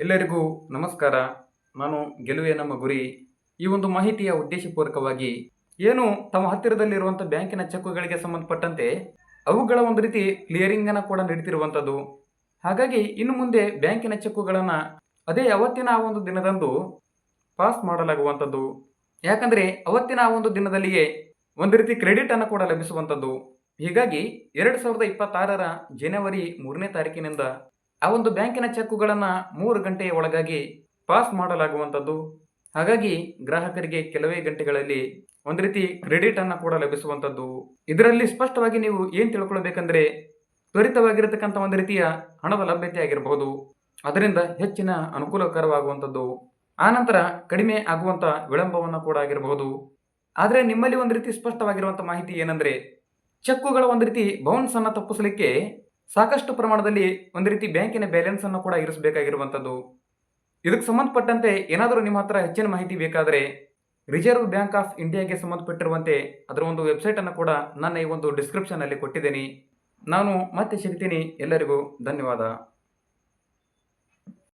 ಎಲ್ಲರಿಗೂ ನಮಸ್ಕಾರ. ನಾನು ಗೆಲುವೆ ನಮ್ಮ ಗುರಿ. ಈ ಒಂದು ಮಾಹಿತಿಯ ಉದ್ದೇಶಪೂರ್ವಕವಾಗಿ ಏನು ತಮ್ಮ ಹತ್ತಿರದಲ್ಲಿರುವಂಥ ಬ್ಯಾಂಕಿನ ಚೆಕ್ಕುಗಳಿಗೆ ಸಂಬಂಧಪಟ್ಟಂತೆ ಅವುಗಳ ಒಂದು ರೀತಿ ಕ್ಲಿಯರಿಂಗನ್ನು ಕೂಡ ನೀಡ್ತಿರುವಂಥದ್ದು. ಹಾಗಾಗಿ ಇನ್ನು ಮುಂದೆ ಬ್ಯಾಂಕಿನ ಚೆಕ್ಕುಗಳನ್ನು ಅದೇ ಅವತ್ತಿನ ಆ ಒಂದು ದಿನದಂದು ಪಾಸ್ ಮಾಡಲಾಗುವಂಥದ್ದು. ಯಾಕಂದರೆ ಅವತ್ತಿನ ಆ ಒಂದು ದಿನದಲ್ಲಿಯೇ ಒಂದು ರೀತಿ ಕ್ರೆಡಿಟ್ ಅನ್ನು ಕೂಡ ಲಭಿಸುವಂಥದ್ದು. ಹೀಗಾಗಿ ಎರಡು ಸಾವಿರದ ಇಪ್ಪತ್ತಾರರ ಜನವರಿ ಮೂರನೇ ತಾರೀಕಿನಿಂದ ಆ ಒಂದು ಬ್ಯಾಂಕಿನ ಚೆಕ್ಕುಗಳನ್ನು ಮೂರು ಗಂಟೆಯ ಒಳಗಾಗಿ ಪಾಸ್ ಮಾಡಲಾಗುವಂಥದ್ದು. ಹಾಗಾಗಿ ಗ್ರಾಹಕರಿಗೆ ಕೆಲವೇ ಗಂಟೆಗಳಲ್ಲಿ ಒಂದು ರೀತಿ ಕ್ರೆಡಿಟ್ ಅನ್ನು ಕೂಡ ಲಭಿಸುವಂಥದ್ದು. ಇದರಲ್ಲಿ ಸ್ಪಷ್ಟವಾಗಿ ನೀವು ಏನು ತಿಳ್ಕೊಳ್ಬೇಕಂದ್ರೆ ತ್ವರಿತವಾಗಿರತಕ್ಕಂಥ ಒಂದು ರೀತಿಯ ಹಣದ ಲಭ್ಯತೆ ಆಗಿರಬಹುದು. ಅದರಿಂದ ಹೆಚ್ಚಿನ ಅನುಕೂಲಕರವಾಗುವಂಥದ್ದು. ಆನಂತರ ಕಡಿಮೆ ಆಗುವಂಥ ವಿಳಂಬವನ್ನು ಕೂಡ ಆಗಿರಬಹುದು. ಆದರೆ ನಿಮ್ಮಲ್ಲಿ ಒಂದು ರೀತಿ ಸ್ಪಷ್ಟವಾಗಿರುವಂಥ ಮಾಹಿತಿ ಏನಂದರೆ, ಚೆಕ್ಕುಗಳ ಒಂದು ರೀತಿ ಬೌನ್ಸ್ ಅನ್ನು ತಪ್ಪಿಸಲಿಕ್ಕೆ ಸಾಕಷ್ಟು ಪ್ರಮಾಣದಲ್ಲಿ ಒಂದು ರೀತಿ ಬ್ಯಾಂಕಿನ ಬ್ಯಾಲೆನ್ಸ್ ಅನ್ನು ಕೂಡ ಇರಿಸಬೇಕಾಗಿರುವಂಥದ್ದು. ಇದಕ್ಕೆ ಸಂಬಂಧಪಟ್ಟಂತೆ ಏನಾದರೂ ನಿಮ್ಮ ಹತ್ರ ಹೆಚ್ಚಿನ ಮಾಹಿತಿ ಬೇಕಾದರೆ ರಿಸರ್ವ್ ಬ್ಯಾಂಕ್ ಆಫ್ ಇಂಡಿಯಾಗೆ ಸಂಬಂಧಪಟ್ಟಿರುವಂತೆ ಅದರ ಒಂದು ವೆಬ್ಸೈಟನ್ನು ಕೂಡ ನನ್ನ ಈ ಒಂದು ಡಿಸ್ಕ್ರಿಪ್ಷನಲ್ಲಿ ಕೊಟ್ಟಿದ್ದೀನಿ. ನಾನು ಮತ್ತೆ ಸಿಗ್ತೀನಿ. ಎಲ್ಲರಿಗೂ ಧನ್ಯವಾದ.